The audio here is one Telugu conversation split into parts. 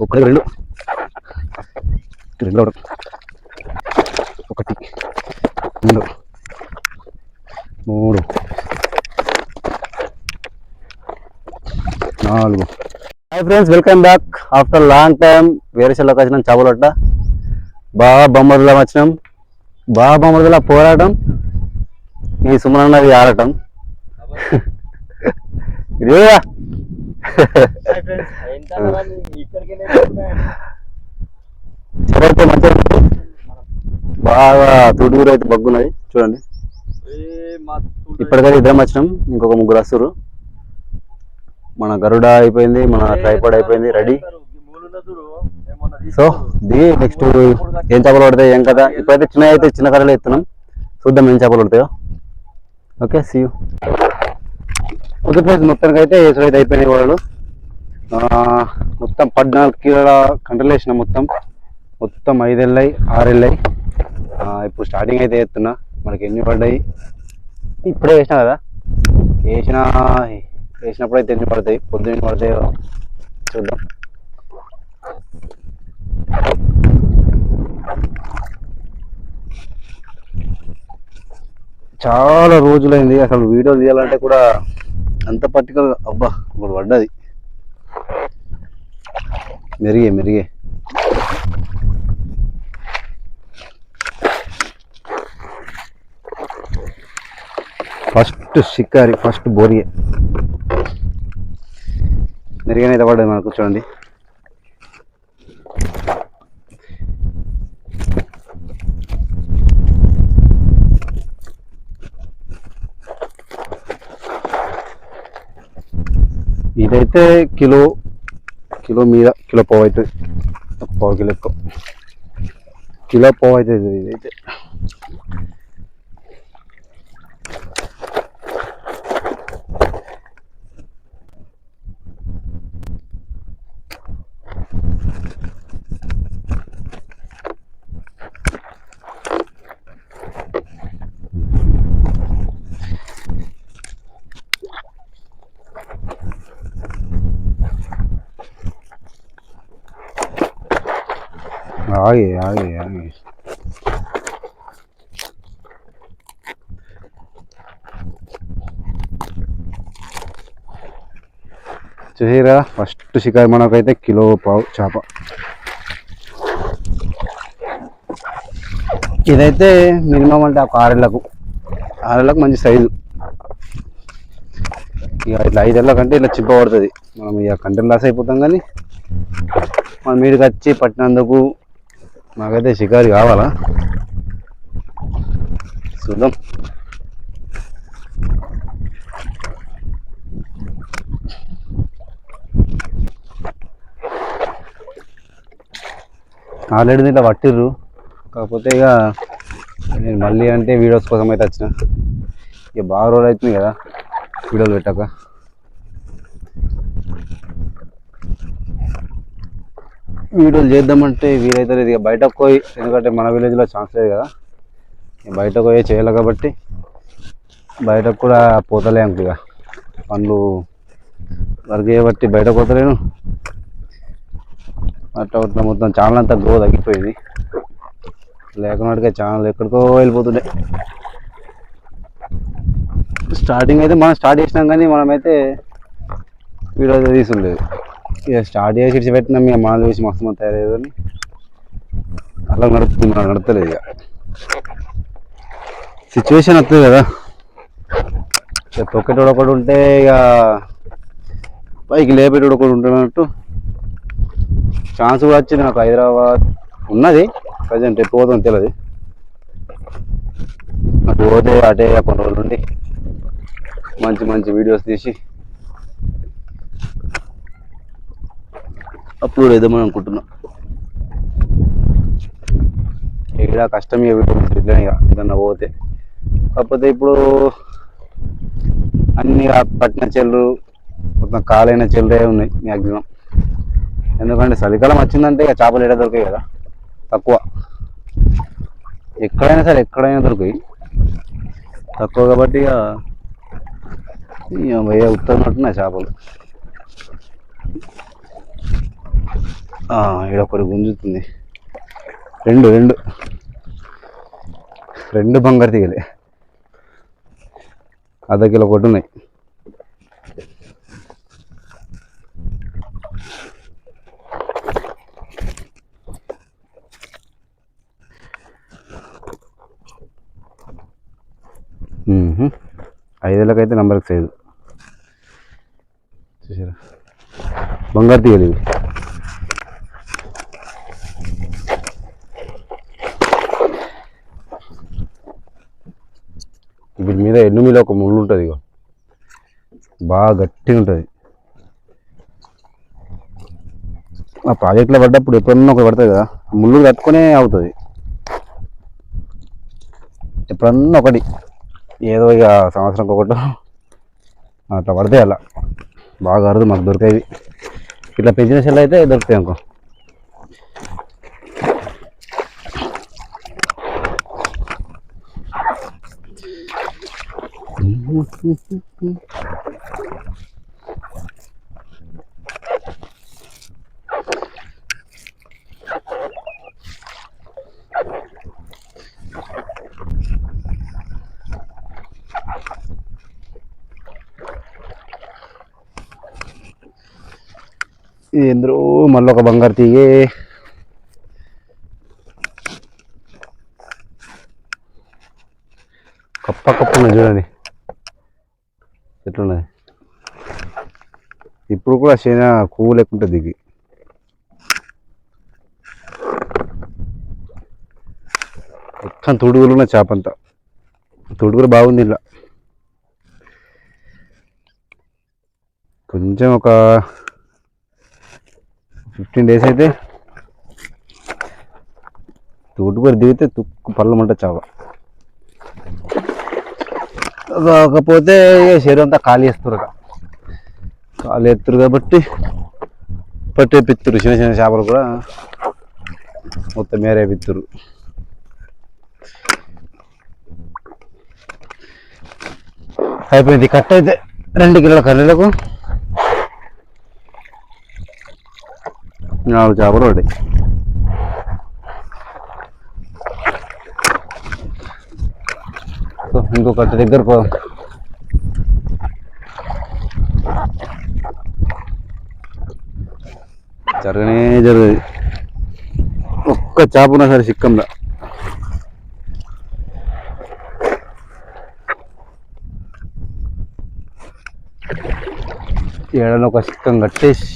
ఒకటి రెండు. రెండు ఒకటి. ఒకటి రెండు. మూడు. నాలుగు. Hi friends welcome back after long time వేరే చెల్లోకి వచ్చినాం చేపలొట్ట. బాగా బొమ్మదిలా వచ్చినాం. బాగా బొమ్మదిలా పోరాటం. ఈ సుమనన్నది ఆడటం. ఇదేగా. చెరవైతే మంచిగా బాగా తుడుగురు అయితే బగ్గున్నది చూడండి. ఇప్పటికైతే ఇద్దరం వచ్చినాం. ఇంకొక ముగ్గురు వస్తారు మన గరుడ అయిపోయింది మన ట్రైపాడ్ అయిపోయింది రెడీ సో ది నెక్స్ట్ ఏం చేపలు పడతాయి ఏం కదా ఇప్పుడైతే చిన్న అయితే చిన్న కర్రలు ఎత్తున్నాం చూద్దాం ఏం చేపలు పడతాయో. Okay see you okay friends మొత్తానికి అయితే ఏసుడు అయితే అయిపోయినాయి వాళ్ళు మొత్తం పద్నాలుగు కిలోల కంట్రోల్ వేసిన మొత్తం. మొత్తం ఐదు వెళ్ళాయి ఆరు వెళ్ళాయి ఇప్పుడు స్టార్టింగ్ అయితే ఎత్తున్నా మనకి ఎన్ని పడ్డాయి? ఇప్పుడే వేసినా కదా? వేసిన వేసినప్పుడు అయితే ఎన్ని పడతాయి? పొద్దున్న ఎన్ని పడతాయో చూద్దాం. చాలా రోజులైంది. అసలు వీడియో తీయాలంటే కూడా అంత పర్టికులర్ అబ్బా ఇప్పుడు పడ్డది. మెరిగే మెరిగే. ఫస్ట్ షికారి ఫస్ట్ బోరియే మెరుగైన అయితే పడ్డది మనకు చూడండి. ఇదైతే కిలో కిలో మీద కిలో పావు అవుతుంది పావు కిలో ఎక్కువ. కిలో పావు అవుతుంది ఇదైతే ఆగి ఆగి ఆగే చూసిరా ఫస్ట్ షికారు మనకైతే కిలో పావు చేప. ఇదైతే మినిమం అంటే ఒక ఆరేళ్ళకు. ఆరేళ్ళకు మంచి సైజు ఇక ఇట్లా ఐదేళ్ళ కంటే చిప్ప పడుతుంది. మనం ఇక కంటెంట్ లాస్ అయిపోతాం కానీ మనం మీదకి వచ్చి పట్టినందుకు నాకైతే షికారు కావాలా? చూద్దాం. ఆల్రెడీ దీంట్లో పట్టిర్రు. కాకపోతే ఇక నేను మళ్ళీ అంటే వీడియోస్ కోసం అయితే వచ్చిన. ఇక బాగా రోజులు అవుతుంది కదా వీడియోలు పెట్టాక. వీడియోలు చేద్దామంటే వీలైతే లేదు ఇక బయటకు పోయి ఎందుకంటే మన విలేజ్లో ఛాన్స్ లేదు కదా. బయటకు పోయే చేయాలి కాబట్టి బయటకు కూడా పోతలే అంక ఇక. పనులు వర్క్ చేయబట్టి బయటకు పోతలేను. అట్లా అట్లా మొత్తం ఛానల్ అంతా గ్రో తగ్గిపోయింది. లేకున్నట్టుగా ఛానల్ ఎక్కడికో వెళ్ళిపోతుండే. స్టార్టింగ్ అయితే మనం స్టార్ట్ చేసినాం కానీ మనమైతే వీడియో తీసుండేది. ఇక స్టార్ట్ చేసి ఇచ్చి పెట్టినాం ఇక మనం చూసి మస్తు మంది తయారయ్యేది అని అలా నడుపుతుంది మనం నడతలేదు ఇక. సిచ్యువేషన్ వస్తుంది కదా. ఇక తొక్కేటోడు ఒకడు ఉంటే ఇక పైకి లేపేటోడు ఒకడు ఉంటున్నట్టు ఛాన్స్ కూడా వచ్చింది నాకు హైదరాబాద్ ఉన్నది ప్రజెంట్ ఎప్పుడు పోతుంది తెలియదు అటు పోతే అటే కొన్ని రోజులు ఉండి మంచి మంచి వీడియోస్ తీసి అప్లోడ్ చేద్దామని అనుకుంటున్నా. ఇక్కడ కష్టం ఇక ఇట్లనే ఇక ఏదన్నా పోతే కాకపోతే ఇప్పుడు అన్ని పట్టిన చెల్లు మొత్తం కాలైన చెల్లే ఉన్నాయి మ్యాక్సిమం ఎందుకంటే చలికాలం వచ్చిందంటే ఇక చేపలు ఎడ దొరికాయి కదా? తక్కువ. ఎక్కడైనా సరే ఎక్కడైనా దొరికాయి. తక్కువ కాబట్టి ఇక ఇక ఉంటున్నాయి చేపలు. ఇక్కడ ఒకటి గుంజుతుంది. రెండు రెండు. రెండు బంగారు తీగలే. అర్ధ కిలో ఒకటి ఉన్నాయి. ఐదేళ్ళకైతే నంబర్కి సైజు చూసారా? బంగారు తీయలేదు వీటి మీద ఎన్ను మీద ఒక ముళ్ళు ఉంటుంది ఇక బాగా గట్టిగా ఉంటుంది. ఆ ప్రాజెక్ట్లో పడ్డప్పుడు ఎప్పుడన్నా ఒకటి పడుతుంది కదా ముళ్ళు కట్టుకునే అవుతుంది. ఎప్పుడన్నా ఒకటి ఏదో ఇక సంవత్సరం ఒకటి అట్లా పడతాయి అలా. బాగా అరదు మాకు దొరికేవి. ఇట్లా పెంచిన సెల్ అయితే దొరుకుతాయి అనుకో. ఇది ఎందరో మళ్ళీ ఒక బంగారు తీగే కప్ప కప్ప ఉన్నది చూడండి ఎట్లున్నది ఇప్పుడు కూడా చైనా పువ్వు లేకుంటే దిగి. మొత్తం తొడుగులు ఉన్న చేప అంతా తొడుగులు బాగుంది ఇలా. కొంచెం ఒక ఫిఫ్టీన్ డేస్ అయితే తోటకూర దిగితే తుక్కు పళ్ళమంట చావ. కాకపోతే శరీరం అంతా ఖాళీ చేస్తున్నారు ఖాళీ ఎత్తురు కాబట్టి పట్టే పిత్తురు చిన్న చిన్న చేపలు కూడా మొత్తం మేరే పిత్తురు అయిపోయింది కట్ అయితే రెండు కిలోల కర్రీలకు నాలుగు చేపలు పడ్డాయి. ఇంకొకటి దగ్గర పో జరగనే జరగదు ఒక్క చేప ఉన్నా సరే సిక్కంలో ఏడన ఒక సిక్కం కట్టేసి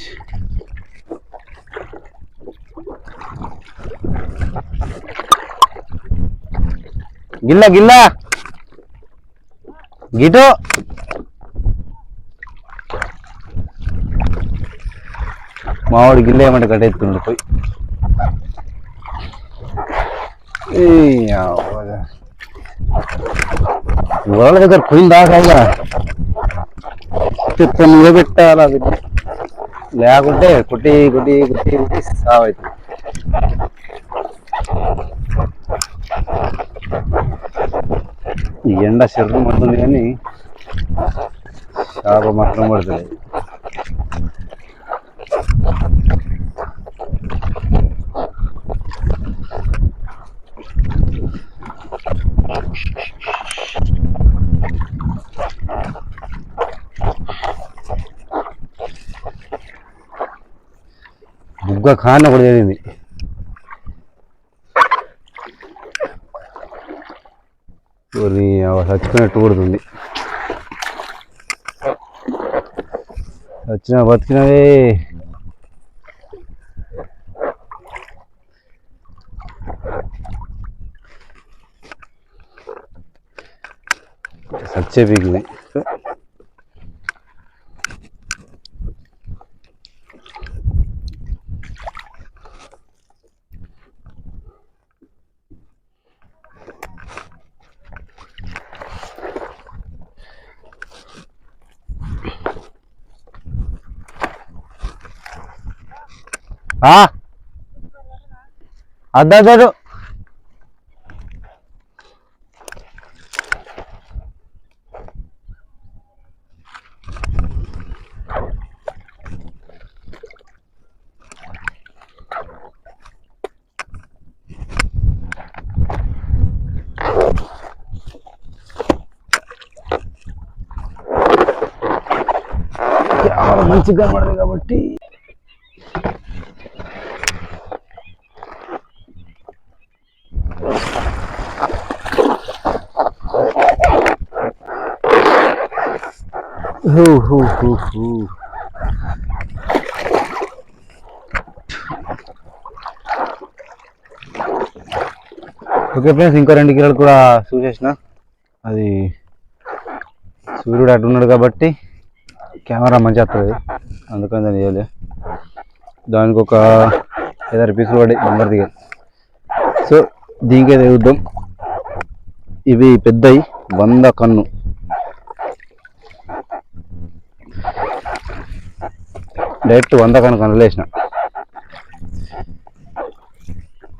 గిల్ల గిల్ల గిటో మావాడు గిల్ల ఏమంటే కట్టెత్తుండు పోయి ఏయ్ అవ్వదా. వాళ్ళ దగ్గర పోయిందా కాగా చెప్తా నువ్వే పెట్టాలా అది లేకుంటే కుట్టి కుట్టి కుట్టి కుట్టి సావైతుంది ఈ ఎండ శరీరం పడుతుంది కానీ చేప మాత్రం పడుతుంది. బుగ్గ ఖాన్ ఒకటి జరిగింది. కొన్ని చచ్చిపోయినట్టు కొడుతుంది వచ్చిన బతికినవే. సచ్చే పీకినాయి అద్దరు మంచిగా పడదు కాబట్టి ఓకే ఫ్రెండ్స్ ఇంకో రెండు కిలోలు కూడా చూసేసిన అది సూర్యుడు అటున్నాడు కాబట్టి కెమెరా మంచి వస్తుంది. అందుకని దాన్ని చేయలే. దానికి ఒక ఐదారు పీసులు పడి నెంబర్ దిగాలి. సో దీనికే చూద్దాం. ఇవి పెద్దవి వంద కన్ను. డైరెక్ట్ వంద కనుక కన్నులు వేసిన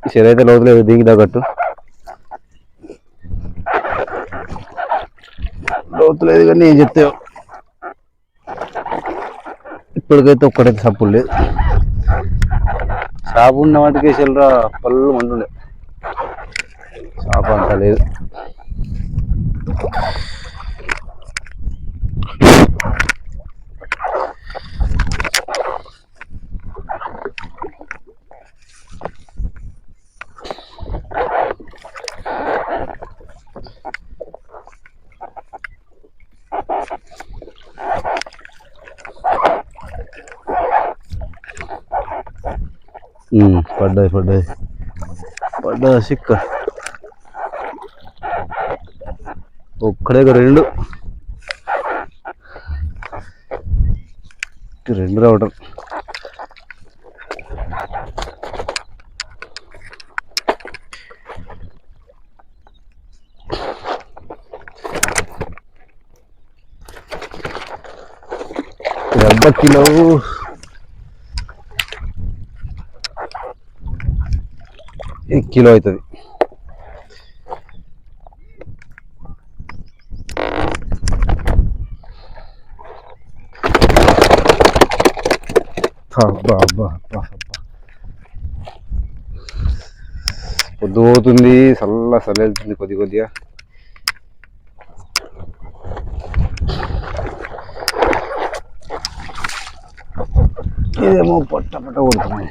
సరే అయితే లోతులేదు దీనికి తగ్గట్టు లోతులేదు కానీ ఏం చెప్తే ఇప్పటికైతే ఒక్కడైతే సప్పుడు లేదు. షాపు ఉన్న వాటికి చెల్లరా పళ్ళు మండులే షాప్ అంతా లేదు. ఉమ్, పడ్డది పడ్డది పడ్డది సిక్క ఒక్కడే ఒక రెండు ఈ రెండు రావటం డెబ్బై కిలో ఇది కిలో అవుతుంది. అబ్బా అబ్బా అబ్బా అబ్బా. పొద్దు పోతుంది చల్ల చల్ల వెళ్తుంది కొద్ది కొద్దిగా. ఇదేమో పొట్ట పొట్ట కొడుతున్నాయి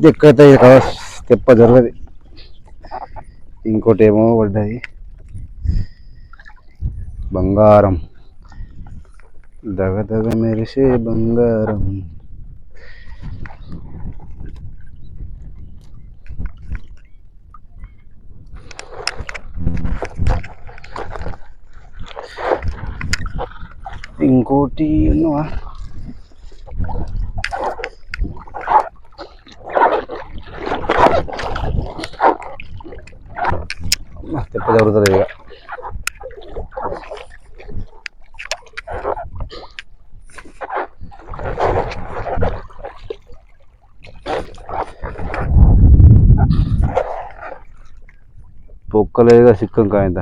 ఎక్కడైతే తెప్ప జరగదు ఇంకోటి ఏమో పడ్డాయి బంగారం దగ దగ మెరిసే బంగారం ఇంకోటి ఉన్నవా తెప్ప జరుగుతుంది ఇక పొక్కలేదుగా సిక్కం కాయంత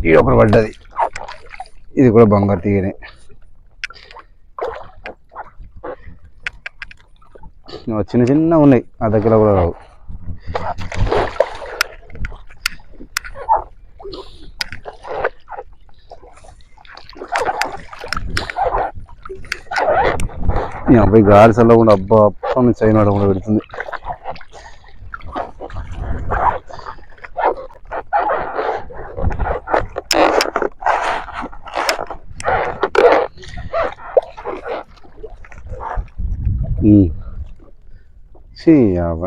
ఇది ఒకటి పడ్డది ఇది కూడా బంగారు తీగనే చిన్న చిన్న ఉన్నాయి ఆ దగ్గర కూడా రావు అబ్బాయి గాలి చల్లకుండా అబ్బా అప్ప నుంచి చైన్ కూడా పెడుతుంది ఉమ్. అబ్బాయి యావ.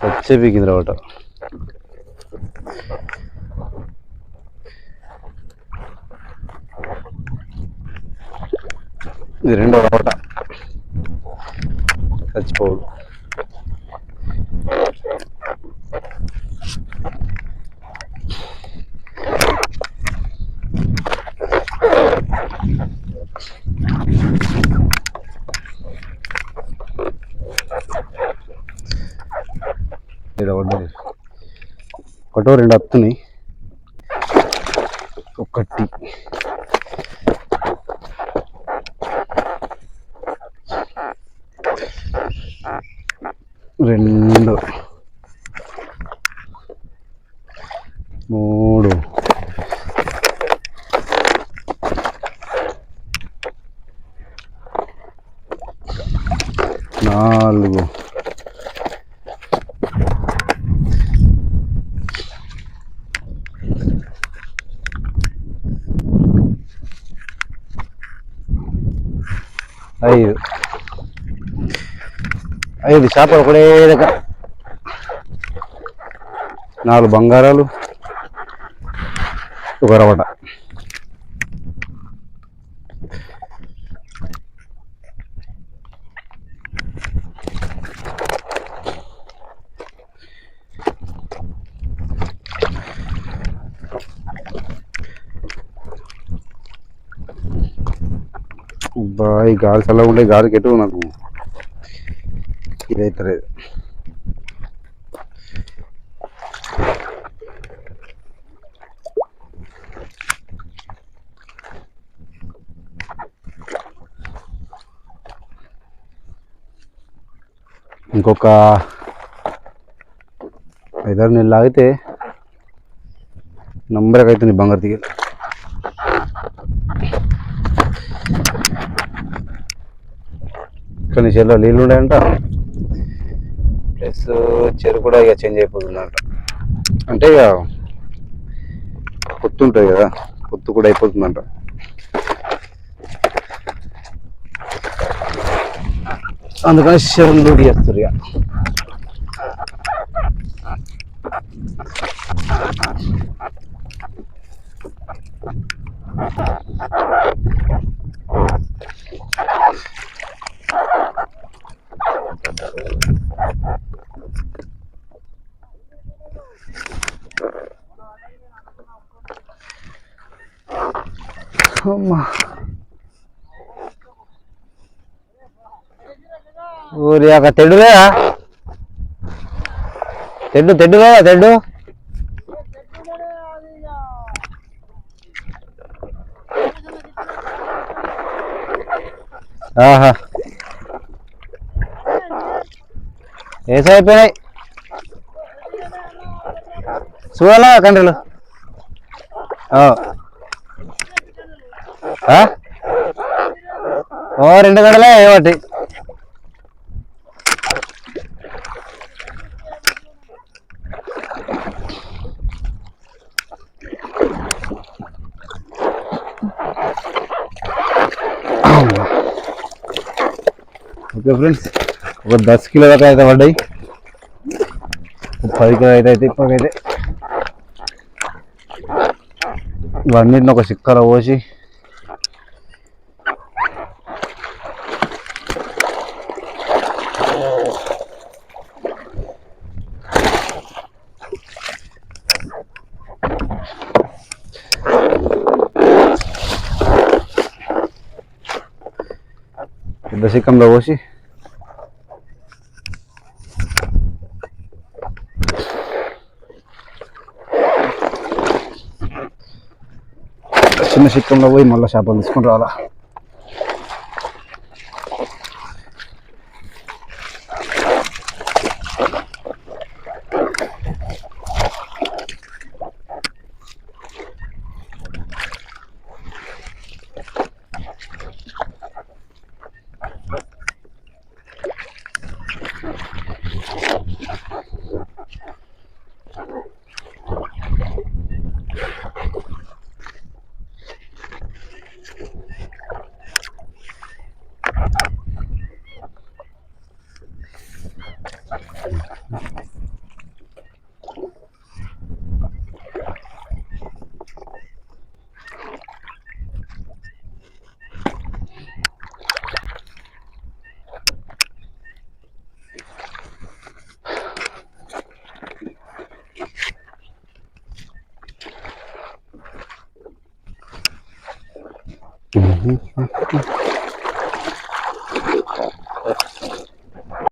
వచ్చే పీకింది రావటం ఇది రెండో రావట చచ్చిపోడు. ఇక్కడ ఒకటి ఒకటో రెండు వస్తున్నాయి ఒకటి. రెండు మూడు నాలుగు ఐదు ఐదు చేపలు ఒకటే దగ్గర నాలుగు బంగారాలు ఒక రవట బాయ్ గాలి చల్లగా ఉండే గాలికి ఎటు నాకు? ఇదైతే లేదు ఇంకొక ఐదారు నెలలు ఆగితే నంబర్కి అవుతుంది బంగారు దిగి కానీ చెల్లో నీళ్ళు ఉన్నాయంట ప్లస్ చెరువు కూడా ఇక చేంజ్ అయిపోతుందంట. అంటే ఇక పొత్తు ఉంటుంది కదా పొత్తు కూడా అయిపోతుందంట. అందుకని చెరువులు లూడి చేస్తారు ఇక. ఊరి తెడ్డు లేదా? తెడ్డు తెడ్డులే తెడ్డు? ఆహా. వేసైపోయినాయి చూడాలా కండ్రిలు? ఆ? ఓ రెండు గంటలే ఏవటి ఓకే ఫ్రెండ్స్ ఒక దస్ కిలో దాకా అయితే పడ్డాయి. పది కిలో అయితే అయితే ఇప్పటికైతే. ఇవన్నిటిని ఒక సిక్కలో పోసి పెద్ద సిక్కంలో పోసి చిన్న సిక్కంలో పోయి మళ్ళీ చేపలు తీసుకుని